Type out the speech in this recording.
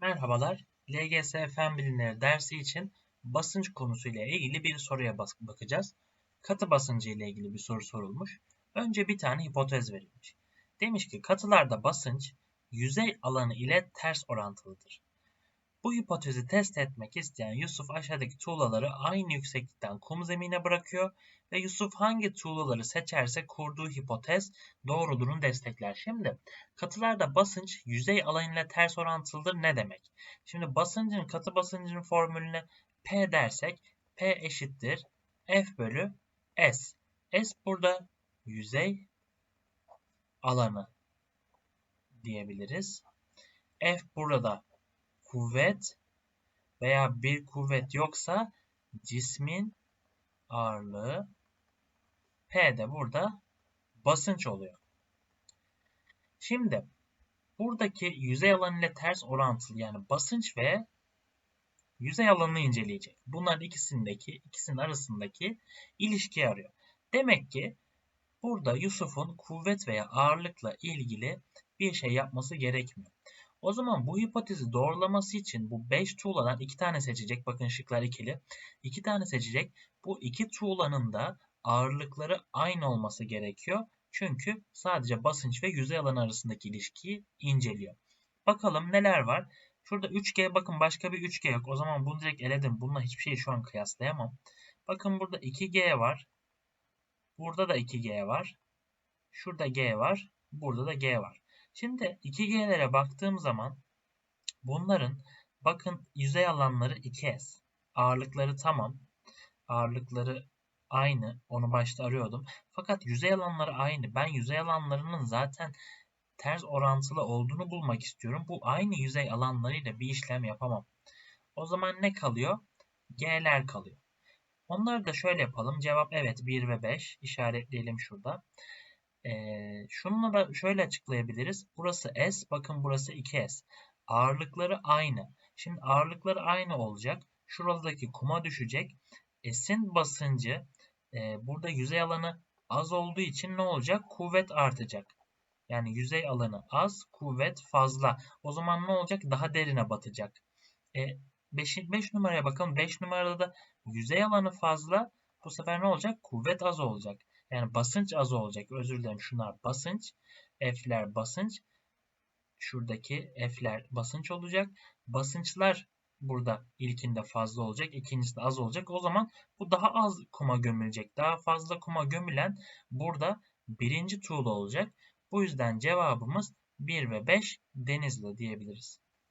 Merhabalar, LGS Fen Bilimleri dersi için basınç konusuyla ilgili bir soruya bak- bakacağız. Katı basıncı ile ilgili bir soru sorulmuş. Önce bir tane hipotez verilmiş. Demiş ki katılarda basınç yüzey alanı ile ters orantılıdır. Bu hipotezi test etmek isteyen Yusuf aşağıdaki tuğlaları aynı yükseklikten kum zemine bırakıyor ve Yusuf hangi tuğlaları seçerse kurduğu hipotez doğruluğunu destekler. Şimdi katılarda basınç yüzey alanıyla ters orantılıdır ne demek? Şimdi basıncın katı basıncın formülüne P dersek P eşittir F bölü S. S burada yüzey alanı diyebiliriz. F burada kuvvet veya bir kuvvet yoksa cismin ağırlığı P de burada basınç oluyor. Şimdi buradaki yüzey alanı ile ters orantılı yani basınç ve yüzey alanını inceleyecek. Bunların ikisindeki ikisinin arasındaki ilişkiyi arıyor. Demek ki burada Yusuf'un kuvvet veya ağırlıkla ilgili bir şey yapması gerekmiyor. O zaman bu hipotezi doğrulaması için bu 5 tuğladan 2 tane seçecek. Bakın şıklar ikili. 2 tane seçecek. Bu 2 tuğlanın da ağırlıkları aynı olması gerekiyor. Çünkü sadece basınç ve yüzey alanı arasındaki ilişkiyi inceliyor. Bakalım neler var. Şurada 3G bakın başka bir 3G yok. O zaman bunu direkt eledim. Bununla hiçbir şeyi şu an kıyaslayamam. Bakın burada 2G var. Burada da 2G var. Şurada G var. Burada da G var. Şimdi 2G'lere baktığım zaman bunların bakın yüzey alanları 2S. Ağırlıkları tamam. Ağırlıkları aynı. Onu başta arıyordum. Fakat yüzey alanları aynı. Ben yüzey alanlarının zaten ters orantılı olduğunu bulmak istiyorum. Bu aynı yüzey alanlarıyla bir işlem yapamam. O zaman ne kalıyor? G'ler kalıyor. Onları da şöyle yapalım. Cevap evet 1 ve 5. İşaretleyelim şurada. Ee, şununla da şöyle açıklayabiliriz. Burası S, bakın burası 2S. Ağırlıkları aynı. Şimdi ağırlıkları aynı olacak. Şuradaki kuma düşecek. S'in basıncı e, burada yüzey alanı az olduğu için ne olacak? Kuvvet artacak. Yani yüzey alanı az, kuvvet fazla. O zaman ne olacak? Daha derine batacak. 5 e, 5 numaraya bakalım. 5 numarada da yüzey alanı fazla. Bu sefer ne olacak? Kuvvet az olacak. Yani basınç az olacak. Özür dilerim şunlar basınç. F'ler basınç. Şuradaki F'ler basınç olacak. Basınçlar burada ilkinde fazla olacak. ikincisinde az olacak. O zaman bu daha az kuma gömülecek. Daha fazla kuma gömülen burada birinci tuğla olacak. Bu yüzden cevabımız 1 ve 5 Denizli diyebiliriz.